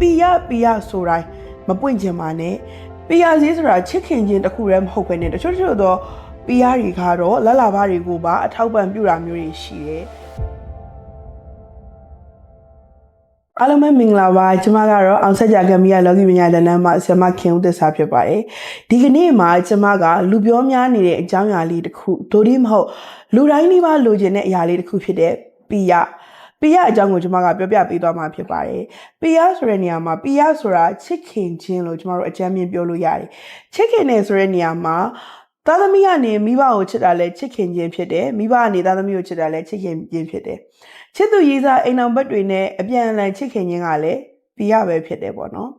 ပီယပီယဆိုတိုင်းမပွင့်ချင်ပါနဲ့ပီယစည်းဆိုတာချစ်ခင်ခြင်းတစ်ခုတည်းမဟုတ်ဘဲနဲ့တချို့တချို့တော့ပီယတွေကတော့လက်လာဘာတွေကိုပါအထောက်ပံ့ပြုတာမျိုးတွေရှိတယ်အားလုံးပဲမင်္ဂလာပါကျွန်မကတော့အောင်ဆက်ကြကမီးရလောကီပညာတန်းတန်းမှာဆရာမခင်ဦးသစ္စာဖြစ်ပါတယ်ဒီကနေ့မှာကျွန်မကလူပြောများနေတဲ့အကြောင်းအရာလေးတစ်ခုဒိုဒီမဟုတ်လူတိုင်းလေးပါလိုချင်တဲ့အရာလေးတစ်ခုဖြစ်တဲ့ပီယ ပီယအကြောင်းကိုကျွန်မကပြောပြပေးသွားမှာဖြစ်ပါတယ်ပီယဆိုတဲ့နေရာမှာပီယဆိုတာချစ်ခင်ခြင်းလို့ကျွန်တော်တို့အကြမ်းမြင်ပြောလို့ရတယ်ချစ်ခင်နေဆိုတဲ့နေရာမှာသားသမီးကနေမိဘကိုချစ်တာလဲချစ်ခင်ခြင်းဖြစ်တယ်မိဘကနေသားသမီးကိုချစ်တာလဲချစ်ခင်ခြင်းဖြစ်တယ်ချစ်သူရေးစားအိမ်အောင်ဘက်တွေနဲ့အပြန်အလှန်ချစ်ခင်ခြင်းကလည်းပီယပဲဖြစ်တယ်ပေါ့နော်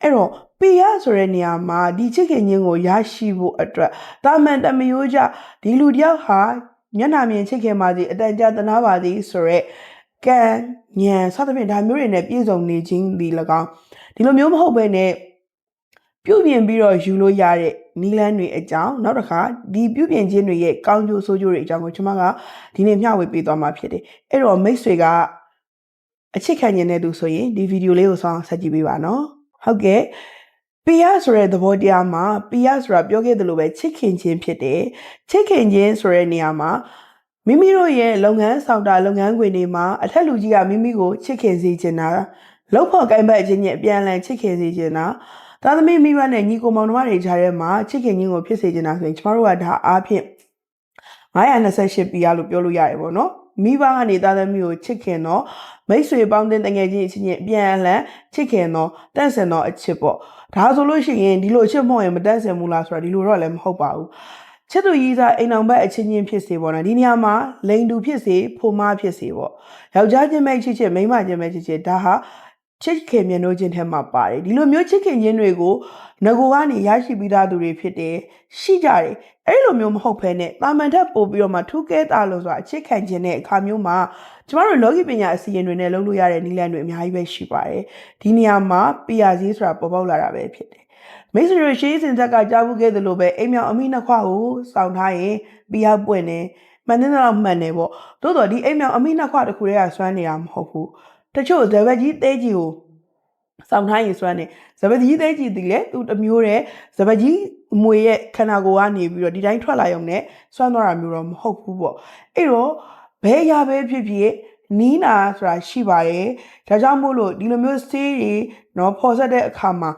အဲ့တော့ပီယဆိုတဲ့နေရာမှာဒီချစ်ခင်ခြင်းကိုရရှိဖို့အတွက်တာမန်တမယိုးကြဒီလူတယောက်ဟာမျက်နှာမြင်ချစ်ခင်ပါစီအတန်ကြာသနာပါစီဆိုရက် ကံဉာဏ်စသဖြင့်ဒါမျိုးတွေနဲ့ပြည့်စုံနေခြင်းဒီ၎င်းဒီလိုမျိုးမဟုတ်ဘဲနဲ့ပြုပြင်ပြီးတော့ယူလို့ရတဲ့နီလန်းတွေအကြောင်းနောက်တစ်ခါဒီပြုပြင်ခြင်းတွေရဲ့ကောင်းကျိုးဆိုးကျိုးတွေအကြောင်းကိုကျွန်မကဒီနေ့မျှဝေပေးသွားမှာဖြစ်တယ်အဲ့တော့မိတ်ဆွေကအချစ်ခံနေတဲ့သူဆိုရင်ဒီဗီဒီယိုလေးကိုဆောင်းဆက်ကြည့်ပေးပါနော်ဟုတ်ကဲ့ပီယာဆိုတဲ့သဘောတရားမှာပီယာဆိုတာပြောခဲ့သလိုပဲချစ်ခင်ခြင်းဖြစ်တယ်ချစ်ခင်ခြင်းဆိုတဲ့နေရာမှာ မိမိတို့ရဲ့လုပ်ငန်းဆောင်တာလုပ်ငန်းခွင်တွေမှာအထက်လူကြီးကမိမိကိုချစ်ခင်စေချင်တာလောက်ဖို့ကိုင်းဘက်အချင်းချင်းအပြန်အလှန်ချစ်ခင်စေချင်တာသားသမီးမိဘနဲ့ညီကိုမောင်နှမတွေကြားထဲမှာချစ်ခင်ခြင်းကိုဖြစ်စေချင်တာဆိုရင်ကျမတို့ကဒါအားဖြင့်928ပီယာလို့ပြောလို့ရတယ်ပေါ့နော်မိဘကနေသားသမီးကိုချစ်ခင်တော့မိတ်ဆွေပေါင်းတဲ့တငယ်ချင်းအချင်းချင်းအပြန်အလှန်ချစ်ခင်တော့တန့်စင်တော့အချစ်ပေါ့ဒါဆိုလို့ရှိရင်ဒီလိုအချစ်မဟုတ်ရင်မတန့်စင်ဘူးလားဆိုတာဒီလိုတော့လည်းမဟုတ်ပါဘူး ချစ်သူကြီးစားအိမ်အောင်ဘက်အချင်းချင်းဖြစ်စေပေါ့နော်ဒီနေရာမှာလိန်တူဖြစ်စေဖိုမားဖြစ်စေပေါ့ယောက်ျားချင်းပဲချစ်ချစ်မိန်းမချင်းပဲချစ်ချစ်ဒါဟာချစ်ခင်မြတ်လို့ချင်းထဲမှာပါတယ်ဒီလိုမျိုးချစ်ခင်ချင်းတွေကိုငကိုကနေရရှိပြီးသားသူတွေဖြစ်တယ်ရှိကြတယ်အဲ့လိုမျိုးမဟုတ်ဘဲနဲ့တာမန်ထက်ပို့ပြီးတော့မှထူးကဲတာလို့ဆိုတာအချစ်ခံခြင်းတဲ့အခါမျိုးမှာကျမတို့လောကီပညာအစီအရင်တွေနဲ့လုပ်လို့ရတဲ့နည်းလမ်းတွေအများကြီးပဲရှိပါတယ်ဒီနေရာမှာ PRC ဆိုတာပေါ်ပေါက်လာတာပဲဖြစ်တယ် မိတ်ဆွေတို့ရှေးစင်သက်ကကြားမှုခဲ့သလိုပဲအိမ်မြောင်အမိနှစ်ခွကိုစောင်းထားရင်ပြရပွင့်နေမှန်တဲ့တော့မှန်တယ်ပေါ့သို့တော့ဒီအိမ်မြောင်အမိနှစ်ခွတစ်ခုတည်းကစွမ်းနေတာမဟုတ်ဘူးတချို့ဇဘက်ကြီးတဲကြီးကိုစောင်းထားရင်စွမ်းနေဇဘက်ကြီးတဲကြီးတည်လေသူတမျိုးတဲ့ဇဘက်ကြီးမွေရဲ့ခန္ဓာကိုယ်ကနေပြီးတော့ဒီတိုင်းထွက်လာရုံနဲ့စွမ်းသွားတာမျိုးတော့မဟုတ်ဘူးပေါ့အဲ့တော့ဘယ်ရပဲဖြစ်ဖြစ်နီးနာဆိုတာရှိပါတယ်ဒါကြောင့်မို့လို့ဒီလိုမျိုးဆေးတွေเนาะဖော်ဆက်တဲ့အခါမှာ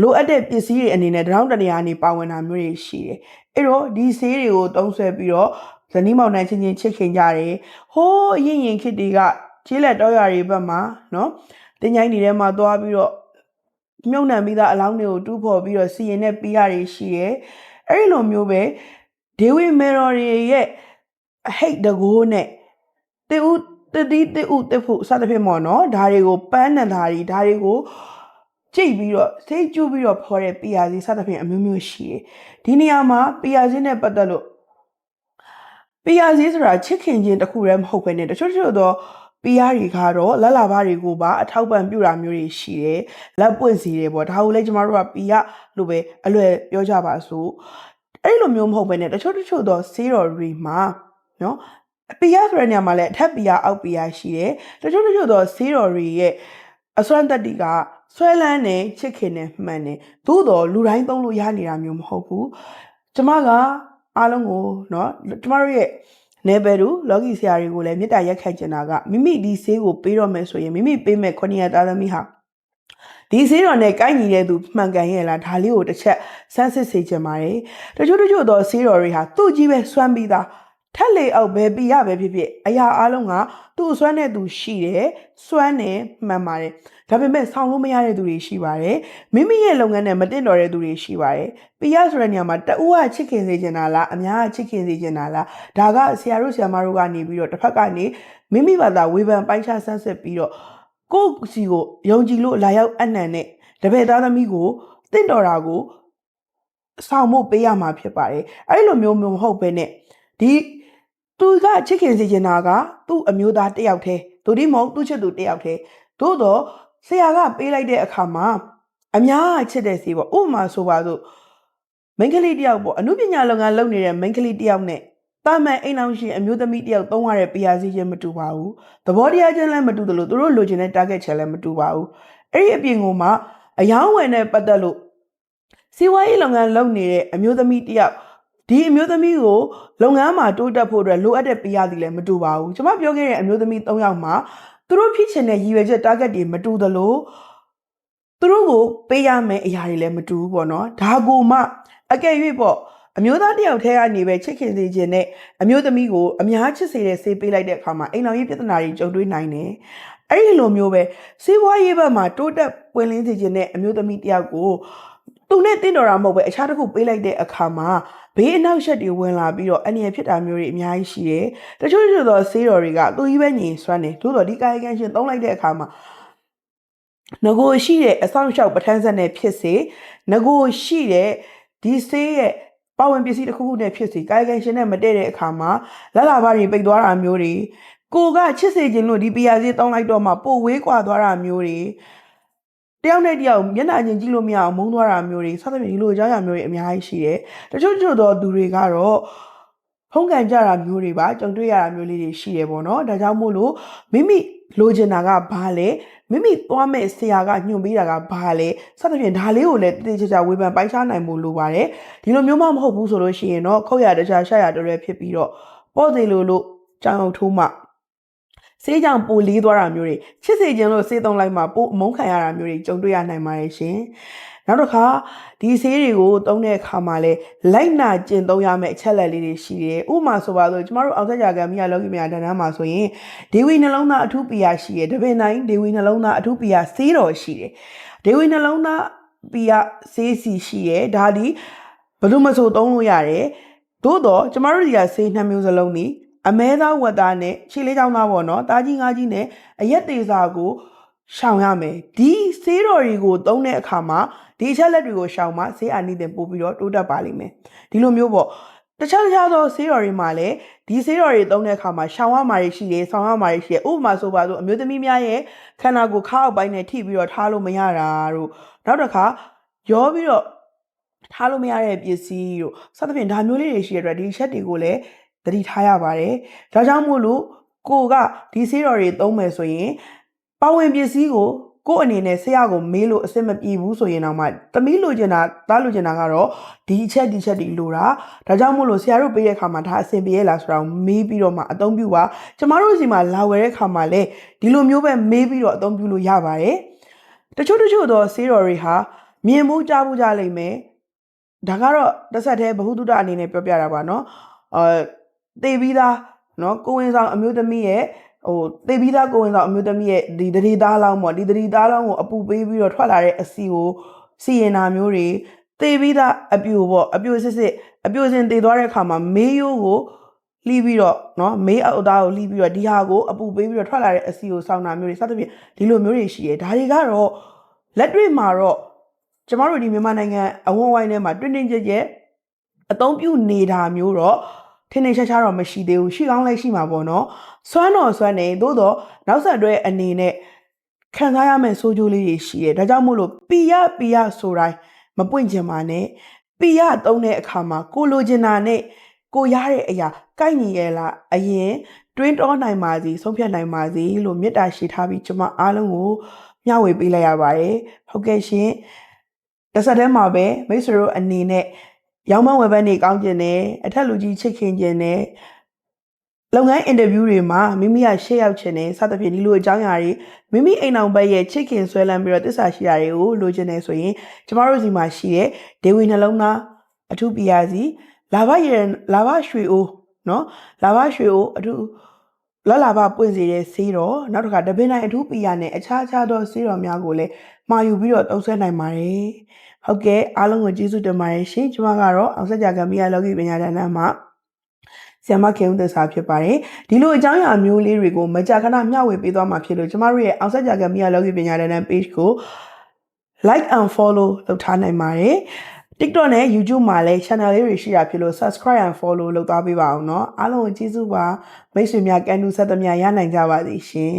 လိုအပ်တဲ့ပစ္စည်းတွေအနေနဲ့တရောင်းတနေရာနေပါဝင်တာမျိုးတွေရှိတယ်။အဲ့တော့ဒီဆေးတွေကိုတုံးဆွဲပြီးတော့ဇနီးမောင်နှံချင်းချင်းချစ်ခင်ကြတယ်။ဟိုးအရင်ရင်ခစ်တွေကခြေလက်တော်ရတွေဘက်မှာနော်တင်းချိုင်းတွေထဲမှာသွားပြီးတော့မြုံနှံပြီးသားအလောင်းတွေကိုတူးဖော်ပြီးတော့စီရင်နဲ့ပြီးရတွေရှိတယ်။အဲ့လိုမျိုးပဲဒေဝီမေရိုရီရဲ့အဟိတ်တကိုးနဲ့တူတတိတူတဖို့စသဖြင့်ပေါ့နော်ဒါတွေကိုပန်းနံဓာရီဒါတွေကို ကြိတ်ပြီးတော့စိတ်ကျူးပြီးတော့ဖော်တဲ့ PRC စသဖြင့်အမျိုးမျိုးရှိတယ်ဒီနေရာမှာ PRC နဲ့ပတ်သက်လို့ PRC ဆိုတာချစ်ခင်ခြင်းတစ်ခုတည်းမဟုတ်ဘဲနဲ့တချို့တချို့တော့ PR တွေကတော့လက်လာဘာတွေကိုပါအထောက်ပံ့ပြုတာမျိုးတွေရှိတယ်လက်ပွင့်စီတယ်ပေါ့ဒါကိုလည်းကျမတို့က PR လို့ပဲအလွယ်ပြောကြပါစို့အဲ့လိုမျိုးမဟုတ်ဘဲနဲ့တချို့တချို့တော့ဆေးတော်တွေမှာနော်ပီယာဆိုတဲ့နေရာမှာလည်းအထက်ပီယာအောက်ပီယာရှိတယ်တချို့တချို့တော့ဆေးတော်တွေရဲ့အစွမ်းတက်တီက ဆွဲလန်းနေချစ်ခင်နေမှန်နေသို့တော်လူတိုင်းသုံးလို့ရနေတာမျိုးမဟုတ်ဘူးကျမကအားလုံးကိုเนาะကျမတို့ရဲ့နေဘယ်သူလော်ဂီဆရာတွေကိုလည်းမေတ္တာရက်ခံချင်တာကမိမိဒီဆေးကိုပေးတော့မယ်ဆိုရင်မိမိပေးမဲ့ခொနည်းသားသမီးဟာဒီဆေးတော်နဲ့ကိုက်ညီတဲ့သူမှန်ကန်ရဲ့လားဒါလေးကိုတစ်ချက်စမ်းစစ်စေချင်ပါတယ်တချို့တချို့တော့ဆေးတော်တွေဟာသူ့ကြီးပဲစွမ်းပြီးသား ထက်လေအောက်ပဲပြရပဲဖြစ်ဖြစ်အရာအလုံးကသူ့စွမ်းတဲ့သူရှိတယ်စွမ်းတယ်မှန်ပါတယ်ဒါပေမဲ့ဆောင်းလို့မရတဲ့သူတွေရှိပါတယ်မိမိရဲ့လုပ်ငန်းနဲ့မတင့်တော်တဲ့သူတွေရှိပါတယ်ပြရဆိုတဲ့နေရာမှာတဦးကချစ်ခင်စေချင်တာလားအများကချစ်ခင်စေချင်တာလားဒါကဆရာတို့ဆရာမတို့ကနေပြီးတော့တစ်ဖက်ကနေမိမိဘာသာဝေဖန်ပိုင်းခြားဆန်းစစ်ပြီးတော့ကိုယ့်စီကိုယုံကြည်လို့လာရောက်အနံနဲ့တပည့်သားသမီးကိုတင့်တော်တာကိုဆောင်ဖို့ပေးရမှာဖြစ်ပါတယ်အဲ့လိုမျိုးမျိုးမဟုတ်ဘဲနဲ့ဒီ သူကချစ်ခင်စေချင်တာကသူ့အမျိုးသားတစ်ယောက်တည်းသူဒီမဟုတ်သူ့ချစ်သူတစ်ယောက်တည်းသို့တော့ဆရာကပေးလိုက်တဲ့အခါမှာအများချစ်တဲ့စီပေါ့ဥပမာဆိုပါစို့မိန်းကလေးတစ်ယောက်ပေါ့အမှုပညာလုပ်ငန်းလုပ်နေတဲ့မိန်းကလေးတစ်ယောက်နဲ့တာမန်အိမ်အောင်ရှင်အမျိုးသမီးတစ်ယောက်သုံးရတဲ့ PRC ချင်းမတူပါဘူးသဘောတရားချင်းလည်းမတူသလိုသူတို့လိုချင်တဲ့ target ချင်းလည်းမတူပါဘူးအဲ့ဒီအပြင်ကိုမှအယောင်းဝယ်နဲ့ပတ်သက်လို့စီးပွားရေးလုပ်ငန်းလုပ်နေတဲ့အမျိုးသမီးတစ်ယောက် ဒီအမျိုးသမီးကိုလုပ်ငန်းမှာတိုးတက်ဖို့အတွက်လိုအပ်တဲ့ပေးရသည်လည်းမတူပါဘူးကျွန်မပြောခဲ့တဲ့အမျိုးသမီး၃ယောက်မှာသူတို့ဖြစ်ချင်တဲ့ရည်ရွယ်ချက် target တွေမတူသလိုသူတို့ကိုပေးရမယ့်အရာတွေလည်းမတူဘူးပေါ့နော်ဒါကိုမှအကယ်၍ပေါ့အမျိုးသားတစ်ယောက်ထဲကနေပဲချစ်ခင်စေခြင်းနဲ့အမျိုးသမီးကိုအများချစ်စေတဲ့ဆေးပေးလိုက်တဲ့အခါမှာအိမ်တော်ရေးပြဿနာတွေကြုံတွေ့နိုင်တယ်အဲ့ဒီလိုမျိုးပဲစီးပွားရေးဘက်မှာတိုးတက်ပွင့်လင်းစေခြင်းနဲ့အမျိုးသမီးတစ်ယောက်ကို သူနဲ့တင့်တော်တာမဟုတ်ပဲအခြားတစ်ခုပေးလိုက်တဲ့အခါမှာဘေးအနောက်ရှက်တွေဝင်လာပြီးတော့အနေရဖြစ်တာမျိုးတွေအများကြီးရှိတယ်။တချို့တချို့သောဆေးတော်တွေကသူကြီးပဲညင်စွမ်းတယ်။သို့တော့ဒီကာယကံရှင်သုံးလိုက်တဲ့အခါမှာငကိုရှိတဲ့အဆောင်လျှောက်ပဋ္ဌာန်းဆက်နဲ့ဖြစ်စေငကိုရှိတဲ့ဒီဆေးရဲ့ပဝင်ပစ္စည်းတစ်ခုခုနဲ့ဖြစ်စေကာယကံရှင်နဲ့မတည့်တဲ့အခါမှာလက်လာပါတွေပိတ်သွားတာမျိုးတွေကိုကချစ်စေခြင်းလို့ဒီပီယာစီတောင်းလိုက်တော့မှပို့ဝေးကွာသွားတာမျိုးတွေ တယောက်နဲ့တယောက်မျက်နှာချင်းကြည့်လို့မရအောင်မုန်းသွားတာမျိုးတွေစသဖြင့်ဒီလိုအကြောင်းအရာမျိုးတွေအများကြီးရှိတယ်တချို့တချို့သောသူတွေကတော့ဖုံးကန်ကြတာမျိုးတွေပါကြုံတွေ့ရတာမျိုးလေးတွေရှိတယ်ပေါ့နော်ဒါကြောင့်မို့လို့မိမိလိုချင်တာကဘာလဲမိမိသွားမဲ့ဆရာကညွှန်ပေးတာကဘာလဲစသဖြင့်ဒါလေးကိုလည်းတည်တည်ချာချာဝေဖန်ပိုင်းခြားနိုင်ဖို့လိုပါတယ်ဒီလိုမျိုးမှမဟုတ်ဘူးဆိုလို့ရှိရင်တော့ခုတ်ရတခြားရှာရတော်ရဖြစ်ပြီးတော့ပေါ့သေးလို့လို့ကြောင်အောင်ထိုးမှ ဆေးကြောင်ပိုလေးသွားတာမျိုးတွေချစ်စေခြင်းလို့ဆေးသုံးလိုက်မှပိုအမုန်းခံရတာမျိုးတွေကြုံတွေ့ရနိုင်ပါတယ်ရှင်နောက်တစ်ခါဒီဆေးတွေကိုသုံးတဲ့အခါမှာလဲလိုက်နာကျင့်သုံးရမယ့်အချက်လက်လေးတွေရှိတယ်ဥပမာဆိုပါဆိုကျမတို့အောက်ဆက်ကြကမိရလောကီမြာတန်းတန်းမှာဆိုရင်ဒေဝီနှလုံးသားအထူးပီယာရှိတယ်တပင်တိုင်းဒေဝီနှလုံးသားအထူးပီယာဆေးတော်ရှိတယ်ဒေဝီနှလုံးသားပီယာဆေးစီရှိတယ်ဒါဒီဘယ်သူမှဆိုသုံးလို့ရတယ်သို့တော့ကျမတို့ဒီကဆေးနှစ်မျိုးစလုံးนี่ အမဲသားဝက်သားနဲ့ခြေလေးချောင်းသားပေါ့နော်တားကြီးငါးကြီးနဲ့အရက်သေးစာကိုရှောင်ရမယ်ဒီဆေးတော်တွေကိုသုံးတဲ့အခါမှာဒီအချက်လက်တွေကိုရှောင်မှဆေးအာနိသင်ပို့ပြီးတော့တိုးတက်ပါလိမ့်မယ်ဒီလိုမျိုးပေါ့တခြားတခြားသောဆေးတော်တွေမှာလည်းဒီဆေးတော်တွေသုံးတဲ့အခါမှာရှောင်ရမှာရှိတယ်ဆောင်းရမှာရှိတယ်ဥပမာဆိုပါဆိုအမျိုးသမီးများရဲ့ခန္ဓာကိုယ်ခါအောက်ပိုင်းနဲ့ထိပြီးတော့ထားလို့မရတာတို့နောက်တစ်ခါရောပြီးတော့ထားလို့မရတဲ့ပစ္စည်းတို့စသဖြင့်ဒါမျိုးလေးတွေရှိတဲ့အတွက်ဒီချက်တွေကိုလည်း သတိထားရပါတယ်။ဒါကြောင့်မို့လို့ကိုကဒီဆေးတော်တွေသုံးမယ်ဆိုရင်ပါဝင်ပစ္စည်းကိုကို့အနေနဲ့ဆရာကိုမေးလို့အဆင်မပြေဘူးဆိုရင်တော့မှသမီးလိုချင်တာသားလိုချင်တာကတော့ဒီအချက်ဒီချက်ဒီလိုတာဒါကြောင့်မို့လို့ဆရာတို့ပေးတဲ့ခါမှာဒါအဆင်ပြေရလားဆိုတာကိုမေးပြီးတော့မှအသုံးပြုပါကျမတို့စီမှာလာဝယ်တဲ့ခါမှာလည်းဒီလိုမျိုးပဲမေးပြီးတော့အသုံးပြုလို့ရပါတယ်တချို့တချို့တော့ဆေးတော်တွေဟာမြင်မှုကြားမှုကြားလိမ့်မယ်ဒါကတော့တစ်ဆက်တည်းဘ ഹു တုတအနေနဲ့ပြောပြတာပါနော်အဲ သေပြီးသားနော်ကိုဝင်ဆောင်အမျိုးသမီးရဲ့ဟိုသေပြီးသားကိုဝင်ဆောင်အမျိုးသမီးရဲ့ဒီတတိသားလောင်းပေါ့ဒီတတိသားလောင်းကိုအပူပေးပြီးတော့ထွက်လာတဲ့အစီကိုစီရင်တာမျိုးတွေသေပြီးသားအပြိုပေါ့အပြိုစစ်စစ်အပြိုစင်သေသွားတဲ့အခါမှာမေးရိုးကိုလှီးပြီးတော့နော်မေးအော်သားကိုလှီးပြီးတော့ဒီဟာကိုအပူပေးပြီးတော့ထွက်လာတဲ့အစီကိုစောင်းတာမျိုးတွေစသဖြင့်ဒီလိုမျိုးတွေရှိရဲဒါတွေကတော့လက်တွေ့မှာတော့ကျမတို့ဒီမြန်မာနိုင်ငံအဝန်ဝိုင်းထဲမှာတွင်တွင်ကြဲကြဲအသုံးပြုနေတာမျိုးတော့ ထင်းထင်းရှားရှားတော့မရှိသေးဘူးရှိကောင်းလည်းရှိမှာပေါ့နော်စွမ်းတော်စွမ်းနေသို့တော့နောက်ဆက်တွဲအနေနဲ့ခံစားရမယ့်ဆိုးကျိုးလေးတွေရှိတယ်ဒါကြောင့်မို့လို့ပီယပီယဆိုတိုင်းမပွင့်ချင်ပါနဲ့ပီယတုံးတဲ့အခါမှာကိုလိုချင်တာနဲ့ကိုရတဲ့အရာကိုက်ညီရဲ့လားအရင်တွင်းတောနိုင်ပါစီဆုံးဖြတ်နိုင်ပါစီလို့မေတ္တာရှိထားပြီးကျွန်မအားလုံးကိုမျှဝေပေးလိုက်ရပါတယ်ဟုတ်ကဲ့ရှင်တစ်ဆက်တည်းမှာပဲမိတ်ဆွေတို့အနေနဲ့ ရောင်းမဝယ်ဘက်နေကောင်းကျင်တယ်အထက်လူကြီးချစ်ခင်ကျင်တယ်လုပ်ငန်းအင်တာဗျူးတွေမှာမိမိကရှေ့ရောက်ချင်တယ်စသဖြင့်ဒီလိုအကြောင်းအရာတွေမိမိအိမ်အောင်ဘက်ရဲ့ချစ်ခင်ဆွဲလန်းပြီးတော့တစ္ဆာရှိတာတွေကိုလိုချင်တယ်ဆိုရင်ကျမတို့စီမှာရှိတဲ့ဒေဝီနှလုံးသားအထူးပြာစီလာဘရလာဘရွှေအိုးနော်လာဘရွှေအိုးအထူးလလာဘပွင့်စေတဲ့ဆေးတော်နောက်တစ်ခါတပင်းတိုင်းအထူးပီယာနဲ့အခြားခြားသောဆေးတော်များကိုလည်းမှာယူပြီးတော့သုံးဆွဲနိုင်ပါတယ် ဟုတ်ကဲ့အားလုံးကိုကျေးဇူးတင်ပါတယ်ရှင်ကျွန်မကတော့အောင်ဆက်ကြကမီယာလောကီပညာဒါနမှာဆီယမခေဦးသစ္စာဖြစ်ပါတယ်ဒီလိုအကြောင်းအရာမျိုးလေးတွေကိုမကြာခဏမျှဝေပေးသွားမှာဖြစ်လို့ကျမတို့ရဲ့အောင်ဆက်ကြကမီယာလောကီပညာဒါန page ကို like and follow လုပ်ထားနိုင်ပါတယ် TikTok နဲ့ YouTube မှာလည်း channel လေးတွေရှိတာဖြစ်လို့ subscribe and follow လုပ်သွားပေးပါအောင်เนาะအားလုံးကိုကျေးဇူးပါမိတ်ဆွေများကန်တူဆက်သမျှရနိုင်ကြပါစေရှင်